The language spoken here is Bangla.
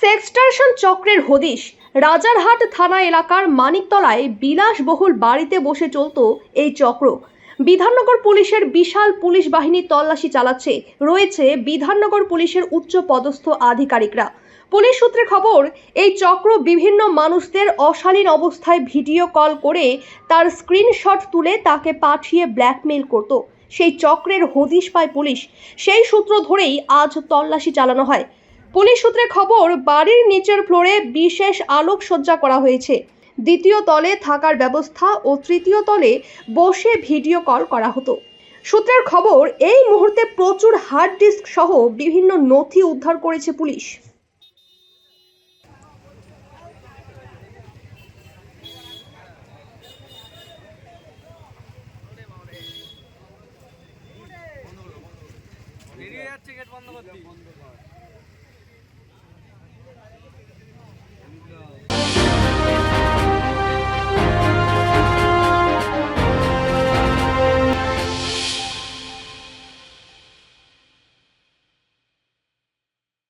সেক্সটার্শন চক্রের হদিশ। রাজারহাট থানা এলাকার মানিকতলায় বিলাসবহুল বাড়িতে বসে চলতো এই চক্র। বিধাননগর পুলিশের বিশাল পুলিশ বাহিনী তল্লাশি চালাচ্ছে, রয়েছে বিধাননগর পুলিশের উচ্চ পদস্থ আধিকারিকরা। পুলিশ সূত্রে খবর, এই চক্র বিভিন্ন মানুষদের অশালীন অবস্থায় ভিডিও কল করে তার স্ক্রিনশট তুলে তাকে পাঠিয়ে ব্ল্যাকমেল করত। সেই চক্রের হদিশ পায় পুলিশ। সেই সূত্র ধরেই আজ তল্লাশি চালানো হয়। পুলিশ সূত্রে খবর, বাড়ির নিচের ফ্লোরে বিশেষ আলোকসজ্জা করা হয়েছে। দ্বিতীয় তলে থাকার ব্যবস্থা ও তৃতীয় তলে বসে ভিডিও কল করা হতো। সূত্রের খবর, এই মুহূর্তে প্রচুর হার্ড ডিস্ক সহ বিভিন্ন নথি উদ্ধার করেছে পুলিশ। যাচ্ছে গেট বন্ধ করতে।